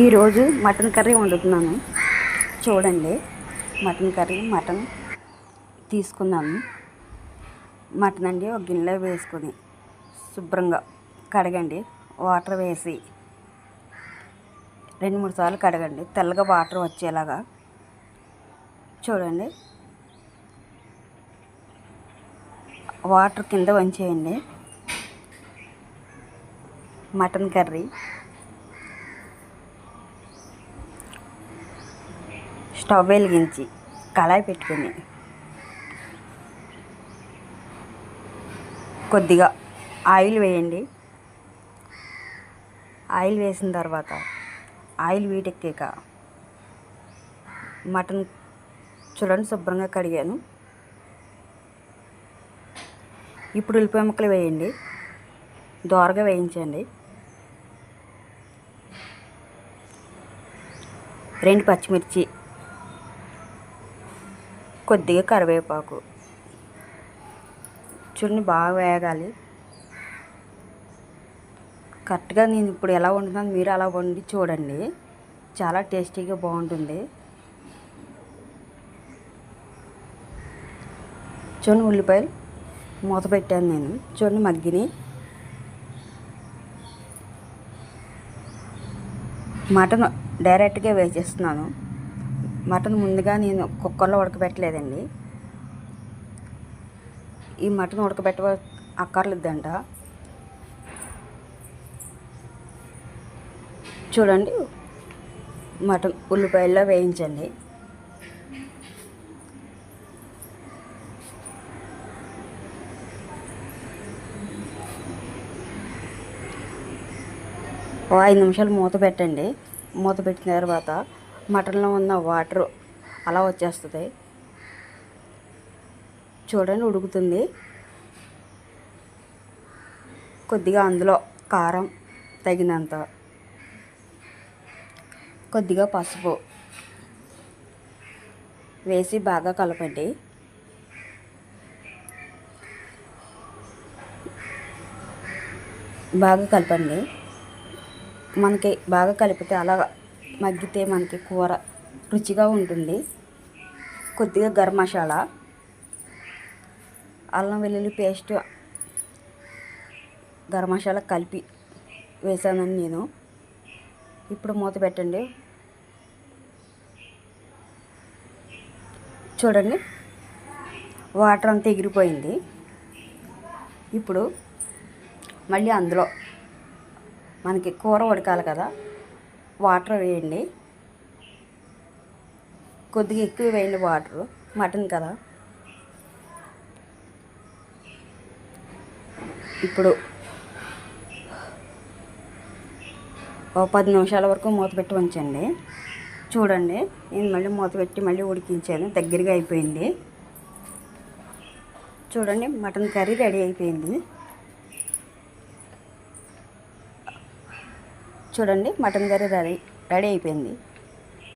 ఈరోజు mutton curry వండుతున్నాను. చూడండి మటన్ కర్రీ మటన్ తీసుకున్నాను మటన్ అండి ఒక గిన్నెలో వేసుకొని శుభ్రంగా కడగండి వాటర్ వేసి రెండు మూడు సార్లు కడగండి తెల్లగా వాటర్ వచ్చేలాగా. చూడండి వాటర్ కింద వంచేయండి. మటన్ కర్రీ స్టవ్ వెలిగించి కళాయి పెట్టుకుని కొద్దిగా ఆయిల్ వేయండి. ఆయిల్ వేసిన తర్వాత ఆయిల్ వీటెక్కాక మటన్ చూడండి శుభ్రంగా కడిగాను. ఇప్పుడు ఉల్లిపాయ ముక్కలు వేయండి. దోరగా వేయించండి. రెండు పచ్చిమిర్చి కొద్దిగా కరివేపాకు. చూడండి బాగా వేగాలి. కరెక్ట్గా నేను ఇప్పుడు ఎలా వండుతున్నాను మీరు అలా వండి చూడండి. చాలా టేస్టీగా బాగుంటుంది. చూడండి ఉల్లిపాయలు మూత పెట్టాను నేను. చూడండి మగ్గిని. మటన్ డైరెక్ట్గా వేసేస్తున్నాను. మటన్ ముందుగా నేను కుక్కర్లో ఉడకబెట్టలేదండి. ఈ మటన్ ఉడకబెట్ట అక్కర్లేదంట. చూడండి మటన్ ఉల్లిపాయల్లో వేయించండి. ఓ ఐదు నిమిషాలు మూత పెట్టండి. మూత పెట్టిన తర్వాత మటన్లో ఉన్న వాటర్ అలా వచ్చేస్తుంది. చూడండి ఉడుకుతుంది. కొద్దిగా అందులో కారం తగినంత కొద్దిగా పసుపు వేసి బాగా కలపండి. బాగా కలపండి. మనకి బాగా కలిపితే అలా మగ్గితే మనకి కూర రుచిగా ఉంటుంది. కొద్దిగా గరం మసాలా అల్లం వెల్లుల్లి పేస్ట్ గరం మసాలా కలిపి వేసానండి నేను. ఇప్పుడు మూత పెట్టండి. చూడండి వాటర్ అంతా ఎగిరిపోయింది. ఇప్పుడు మళ్ళీ అందులో మనకి కూర ఉడకాలి కదా. వాటర్ వేయండి. కొద్దిగా ఎక్కువ వేయండి వాటర్. మటన్ కదా. ఇప్పుడు ఓ పది నిమిషాల వరకు మూత పెట్టి ఉంచండి. చూడండి. నేను మళ్ళీ మూత పెట్టి మళ్ళీ ఉడికించాను దగ్గరగా అయిపోయింది. చూడండి. మటన్ కర్రీ రెడీ అయిపోయింది. చూడండి మటన్ కర్రీ రెడీ రెడీ అయిపోయింది.